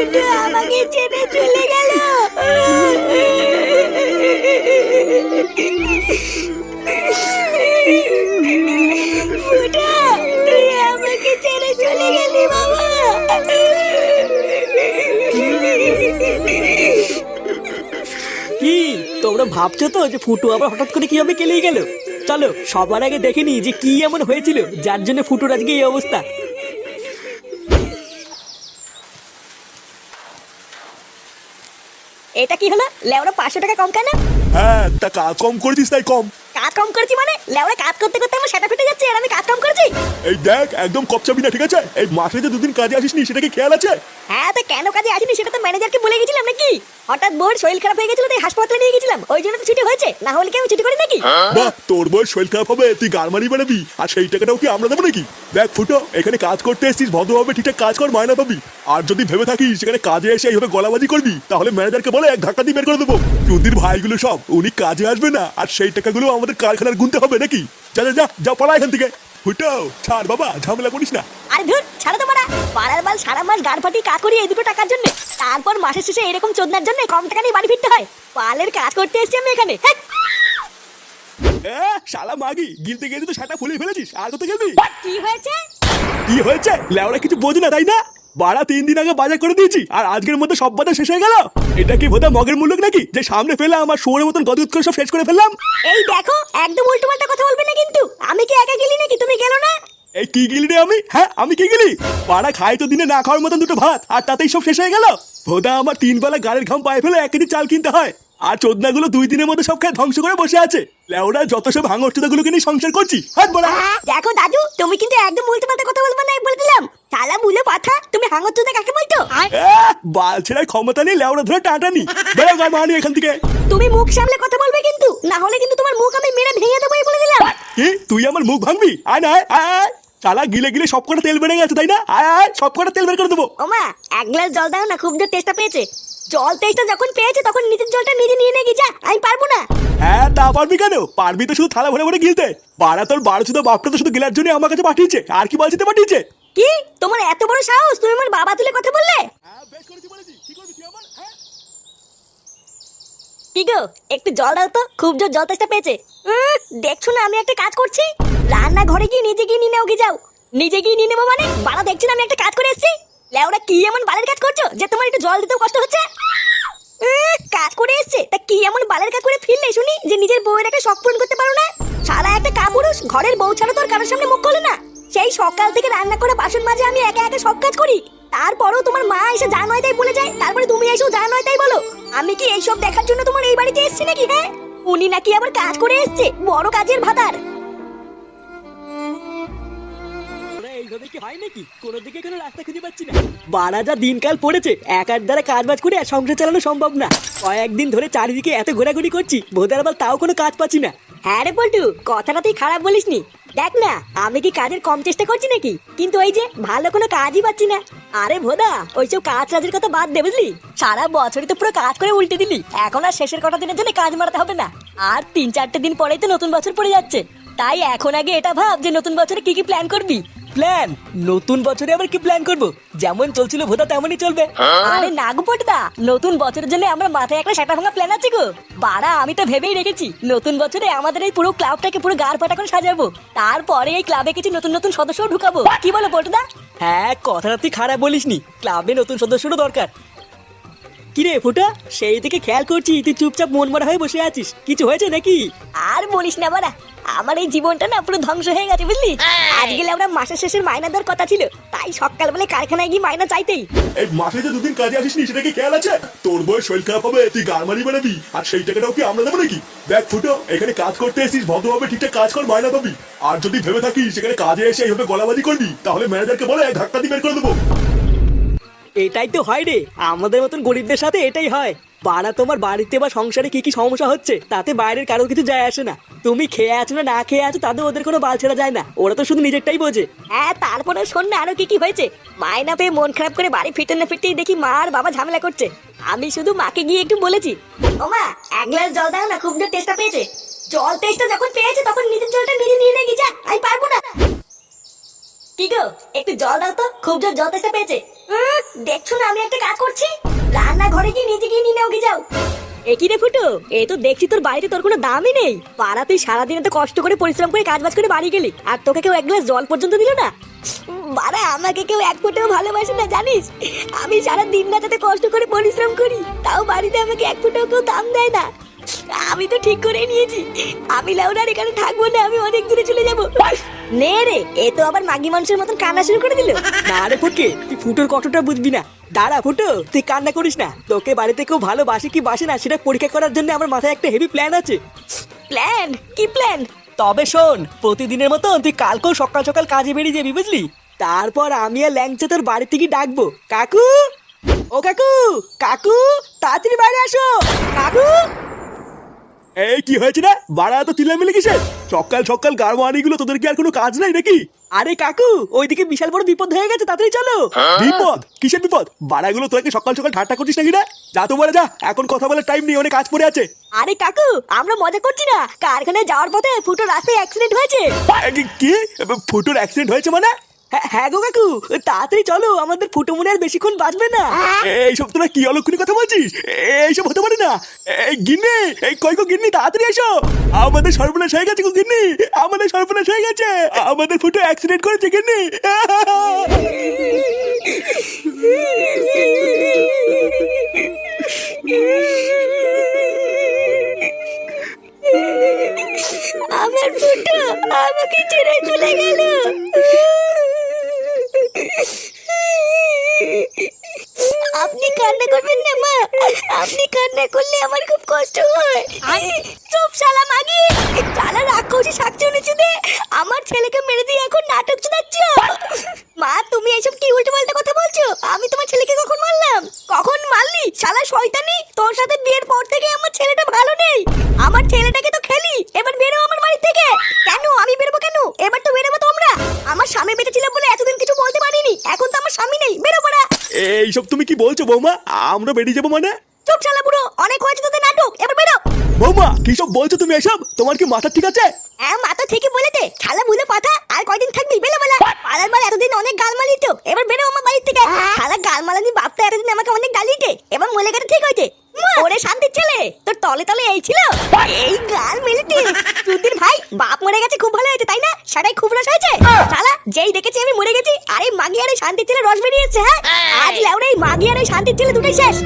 আমাকে চলে গেল। কি, তোমরা ভাবছ তো যে ফুটু আবার হঠাৎ করে কীভাবে কেলেই গেল? চলো, সবার আগে দেখে নি যে কি এমন হয়েছিল, যার জন্য ফুটুর আজকে এই অবস্থা। এটা কি হলো? লেওরা পাঁচশো টাকা কম কেন? হ্যাঁ তা কম কম করেছিস তাই কম। কাজ কম করেছি মানে? লেওরা কাজ করতে করতে আমার সেটা ফেটে যাচ্ছে আর আমি কাজ কম করেছি? এই দেখ একদম কপচাবি না ঠিক আছে? এই মাসে যে দুদিন কাজে আসিসনি সেটা কি খেয়াল আছে? হ্যাঁ তো কেন কাজে আসিনি সেটা তো ম্যানেজারকে বলে গেছিলাম নাকি? হঠাৎ বোর শরীর খারাপ হয়ে গেছিল তাই হাসপাতালে নিয়ে গেছিলাম। ওই জন্য তো ছুটি হয়েছে। না হলে কি আমি ছুটি করি নাকি? বাহ তোর বয়স শরীর খারাপ হবে তুই গারমারি বানাবি আর সেই টাকাটাও কি আমরা দেবো নাকি? দেখ ফুটো এখানে কাজ করতে এসেছিস ভদ্রভাবে ঠিকঠাক কাজ কর মায়না পাবি। আর যদি ভেবে থাকিস সেখানে কাজে এসে এইভাবে গলাবাজি করবি তাহলে ম্যানেজারকে বলে এক ধাক্কা দিয়ে বের করে দেবো। চুদির ভাইগুলো সব উনি কাজে আসবে না আর সেই টাকাগুলো আমাদের কারখানার গুনতে হবে নাকি? যা যা যা যা পড়া এখান থেকে। ফুটো ছাড় বাবা ঝামেলা করিস না। আরে ধুর ছাড়ো তো মারা। পাড়ার বাল সারা মাস গাড় ফাটিয়ে কাজ করি এই দুটো টাকার জন্য। তারপর মাসের শেষে এরকম চোদনার জন্য কম টাকা নিয়ে বাড়ি ফিরতে হয়। পালের কাজ করতে এসেছি আমি এখানে। এ, শালা মাগি গিলতে গেলে তো সেটা ফুলিয়ে ফেলেছিস আর কত গেলবি? কি হয়েছে? কি হয়েছে? লেওরা কিছু বোঝ না তাই না? বাড়া তিন দিন আগে বাজার করে দিয়েছি আর আজকের মধ্যে সব বাজার শেষ হয়ে গেল। এটা কি বোধহয় মগের মূল্য নাকি? যে সামনে ফেলে আমার শোরের মতন গদ করে সব শেষ করে ফেললাম? এই দেখো একদম উল্টো পাল্টা কথা বলবে না কিন্তু। আমি কি একা গেলি নাকি? তুমি গেলো না? এই কি গিলি রে আমি? হ্যাঁ আমি কি গেলি? পাড়া খাই তো দিনে না খাওয়ার মতন দুটো ভাত আর তাতেই সব শেষ হয়ে গেল। ভোদা আমার তিন বেলা গাড়ির ঘাম পায়ে ফেলে এক কেজি চাল কিনতে হয়। আর চোদনাগুলো দুই দিনের মধ্যে সব খেয়ে ধ্বংস করে বসে আছে। লেওরা যত সব হাঙর চোদাগুলোকে নিয়ে সংসার করছি। হাত বলা দেখো দাদু তুমি কিন্তু একদম উল্টো পাল্টা কথা বলবে না বলে দিলাম। শালা মুলে পাঠা তুমি হাঙর চোদা কাকে বলতো? বাল ছেড়ার ক্ষমতা নেই লেওরা ধরে টাটানি বেরো গান মানি এখান থেকে। তুমি মুখ সামলে কথা বলবে কিন্তু না হলে কিন্তু তোমার মুখ আমি মেরে ভেঙে দেবো বলে দিলাম। কি? তুই আমার মুখ ভাঙবি? আয় না আয় আয়, আয় গিলে গিলে সব কটা তেল বেড়ে গেছে তাই না? আয় আয় সব কটা তেল বের করে দেবো। ওমা এক গ্লাস জল দাও না খুব জোর টেস্টটা পেয়েছে। জল টেস্টটা যখন পেয়েছে তখন নিজের জলটা নিজে নিয়ে নে যা আমি পারব না। হ্যাঁ তা পারবি কেন? পারবি তো শুধু থালা ভরে ভরে গিলতে। বাড়া তোর বারো শুধু বাপটা তো শুধু গিলার জন্য আমার কাছে পাঠিয়েছে আর কি বলছিতে পাঠিয়েছে? কি? তোমার এত বড় সাহস? তুমি আমার বাবা তুলে কথা বললে? হ্যাঁ কি হ্যাঁ? কি গো একটু জল দাও তো। খুব জোর জল তেষ্টা পেয়েছে। দেখছ না আমি একটা কাজ করছি? রান্না ঘরে গিয়ে নিজে গিয়ে নিয়ে নাও কি যাও। নিজে গিয়ে নিয়ে নেব মানে? বাড়া দেখছি না আমি একটা কাজ করে এসেছি? লেওরা কি এমন বালের কাজ করছ? যে তোমার একটু জল দিতেও কষ্ট হচ্ছে? কাজ করে এসছে? তা কি এমন বালের কাজ করে ফিরলে শুনি? যে নিজের বউয়ের একটা শখ পূরণ করতে পারো না? সারা একটা কাপুরুষ ঘরের বউ ছাড়া তোর কারোর সামনে মুখ খোলে না। সেই সকাল থেকে রান্না করে বাসন মাজে আমি একা একা সব কাজ করি। তারপরও তোমার মা এসে যা নয় তাই বলে যায়, তারপরে তুমি এসেও যা নয় তাই বলো। আমি কি এইসব দেখার জন্য তোমার এই বাড়িতে এসেছি নাকি হ্যাঁ? উনি নাকি আবার কাজ করে এসছে, বড় কাজের ভাতার। ওরা কি হয় নাকি? কোনো দিকে কোনো রাস্তা খুঁজে পাচ্ছি না। বাড়া যা দিনকাল পড়েছে একার দ্বারা কাজ বাজ করে সংসার চালানো সম্ভব না। কয়েকদিন ধরে চারিদিকে এত ঘোরাঘুরি করছি বোধার আবার তাও কোনো কাজ পাচ্ছি না। হ্যাঁ রে পল্টু, কথাটা তুই খারাপ বলিসনি। দেখ না, আমি কি কাজের কম চেষ্টা করছি নাকি? কিন্তু ওই যে ভালো কোনো কাজই পাচ্ছি না। আরে ভোদা, ওইসব কাজ কাজের কথা বাদ দে বুঝলি? সারা বছরই তো পুরো কাজ করে উল্টে দিলি। এখন আর শেষের কটা দিনের জন্য কাজ মারাতে হবে না। আর তিন চারটে দিন পরেই তো নতুন বছর পড়ে যাচ্ছে। তাই এখন আগে এটা ভাব যে নতুন বছরে কি কি প্ল্যান করবি? প্ল্যান নতুন বছরে আবার কি প্ল্যান করব? যেমন চলছিল ভোদা তেমনই চলবে। আরে নাগপটদা নতুন বছরের জন্য আমরা মাথায় একটা সেটা ভাঙা প্ল্যান আছে গো। বাড়া আমি তো ভেবেই রেখেছি নতুন বছরে আমাদের এই পুরো ক্লাবটাকে পুরো গার ফাটা করে সাজাবো। তারপরে এই ক্লাবে কিছু নতুন নতুন সদস্য ঢুকাবো। কি বলো পটদা হ্যাঁ কথাটা তুই খারাপ বলিসনি। ক্লাবে নতুন সদস্যরও দরকার। কিরে ফুটা সেই থেকে খেয়াল করছি তুই চুপচাপ মন মারা হয়ে বসে আছিস। কিছু হয়েছে নাকি? আর বলিস না বাড়া আমার এই জীবনটা না পুরো ধ্বংস হয়ে গেছে বুঝলি? আজ গেলে আমরা মাসের শেষের মাইনা দেওয়ার কথা ছিল। তাই সকালবেলা কারখানায় গিয়ে মাইনা চাইতেই। এই মাসে যে দুদিন কাজে আসিসনি সেটা কি খেয়াল আছে? তোর বয়স শরীর খারাপ হবে তুই গারমারি বানাবি আর সেই টাকাটাও কি আমরা দেবো নাকি? দেখ ফুটো এখানে কাজ করতে এসিস ভদ্রভাবে ঠিকঠাক কাজ কর মায়না পাবি। আর যদি ভেবে থাকিস সেখানে কাজে এসে এইভাবে গলাবাজি করবি তাহলে ম্যানেজারকে বলে এক ধাক্কা দিয়ে বের করে দেবো। এটাই তো হয় রে। আমাদের মতন গরিবদের সাথে এটাই হয়। বাড়া তোমার বাড়িতে বা সংসারে কি কি সমস্যা হচ্ছে? তাতে বাইরের কারোর কিছু যায় আসে না। তুমি খেয়ে আছো না না খেয়ে আছো তাদের ওদের কোনো বাল ছেড়া যায় না। ওরা তো শুধু নিজেরটাই বোঝে। হ্যাঁ তারপরে শোন না আরও কি কি হয়েছে। মায়না পেয়ে মন খারাপ করে বাড়ি ফিরতে না ফিরতেই দেখি মা আর বাবা ঝামেলা করছে। আমি শুধু মাকে গিয়ে একটু বলেছি, ও মা, এক গ্লাস জল দাও না, খুব জোর টেস্টটা পেয়েছে। জল টেস্টটা যখন পেয়েছে, তখন নিজের জলটা নিজে নিয়ে নে যা, আমি পারব না। কি গো, একটু জল দাও তো, খুব জোর জল তেষ্টা পেয়েছে। দেখছ না আমি একটা কাজ করছি? রান্না ঘরে গিয়ে নিজে গিয়ে নিয়ে নাও কি যাও। এ কি রে ফুটো? এ তো দেখছি তোর বাড়িতে তোর কোনো দামই নেই। পাড়া তুই সারাদিন তো কষ্ট করে পরিশ্রম করে কাজ বাজ করে বাড়ি গেলি, আর তোকে কেউ এক গ্লাস জল পর্যন্ত দিল না? বাড়া, আমাকে কেউ এক ফুটেও ভালোবাসে না, জানিস? আমি সারা দিন রাতে কষ্ট করে পরিশ্রম করি, তাও বাড়িতে আমাকে এক ফুটেও কেউ দাম দেয় না। আমি তো ঠিক করে নিয়েছি। আমি লাউডার এখানে থাকব না, আমি অনেক দূরে চলে যাব। নে রে এ তো আবার মাগি মানুষের মতন কান্না শুরু করে দিল। না রে ফুটকে তুই ফুটোর কতটা বুঝবি না। দাঁড়া ফুটো তুই কান্না করিস না। তোকে বাড়িতে কেউ ভালোবাসে কি বাসে না সেটা পরীক্ষা করার জন্য আমার মাথায় একটা হেভি প্ল্যান আছে। প্ল্যান কি প্ল্যান তবে শোন প্রতিদিনের মতো তুই কালকেও সকাল সকাল কাজে বেরিয়ে যাবি বুঝলি? তারপর আমি আর ল্যাংচা তোর বাড়ি থেকে ডাকবো। কাকু? ও কাকু কাকু তাড়াতাড়ি বাইরে আসো। কাকু? এই কি হয়েছে না বাড়া তো চিল্লামিলি কিসের? সকাল সকাল গারমানিগুলো তোদের কি আর কোনো কাজ নাই নাকি? আরে কাকু ওইদিকে বিশাল বড় বিপদ হয়ে গেছে তাড়াতাড়ি চলো। বিপদ? কিসের বিপদ? বাড়াগুলো তোকে সকাল সকাল ঠাট্টা করছিস নাকি না যা তো বলে যা এখন কথা বলার টাইম নেই অনেক কাজ পড়ে আছে। আরে কাকু আমরা মজা করছি না। কারখানায় যাওয়ার পথে ফুটো রাস্তায় অ্যাক্সিডেন্ট হয়েছে। কি- কি? ফুটোর অ্যাক্সিডেন্ট হয়েছে মানে? হ্যাঁ হ্যাঁ গো কাকু তাড়াতাড়ি চলো আমাদের ফুটো মনে আর বেশিক্ষণ বাঁচবে না। এইসব তোরা কি অলক্ষণী কথা বলছিস? এইসব হতে পারে না। এই গিন্নি এই কই গো গিন্নি তাড়াতাড়ি এসো। আমাদের সর্বনাশ হয়ে গেছে গো গিন্নি আমাদের সর্বনাশ হয়ে গেছে। আমাদের ফুটো অ্যাক্সিডেন্ট করেছে গিন্নি। আমার ফুটো আমাকে ছেড়ে চলে গেল আপনি কান্না করবেন না মা। আপনি কান্না করলে আমার খুব কষ্ট হয়। চুপ শালা মাগি। শালা রাক্ষসী শাকচু নিচে দে আমার ছেলেকে মেরে দিয়ে এখন নাটক শোনাচ্ছ। মা তুমি এইসব কি উল্টো পাল্টা কথা বলছো? আমি তোমার ছেলেকে কখন মারলাম? কখন মারলি? শালা শয়তানি তোর সাথে বিয়ের পর থেকে আমার ছেলেটা ভালো নেই। আমার ছেলেটাকে তো খেলি এইসব তুমি কি বলছো বৌমা? আমরা বেরিয়ে যাব মানে? চুপ শালা বুড়ো অনেক হয়েছে তোদের নাটক এবার বেরো। বৌমা কি সব বলছো তুমি এসব? তোমার কি মাথা ঠিক আছে? হ্যাঁ মাথা ঠিকই বলেছে। শালা মুলে পাতা আর কয়দিন থাকবি? বেরো বেলা। পাড়ার বার এতদিন অনেক গাল মালিত এবার বেরো আমার বাড়ি থেকে। শালা গাল মালানি বাপটা এতদিন আমাকে অনেক গালিতে এবার মলে গেছে ঠিক হয়েছে। তোর তলে তলে এই ছিল। এই গাল মিলিটি দুদিন ভাই বাপ মরে গেছে খুব ভালো হয়েছে তাই না? সেটাই খুব রস হয়েছে। শালা যেই দেখেছি আমি মরে গেছি। আরে মাগি শান্তি ছেলে রস বেরিয়েছে হ্যাঁ? আজ লেওড়ে এই মাগিয়ারে আর শান্তির ছেলে দুটোই শেষ।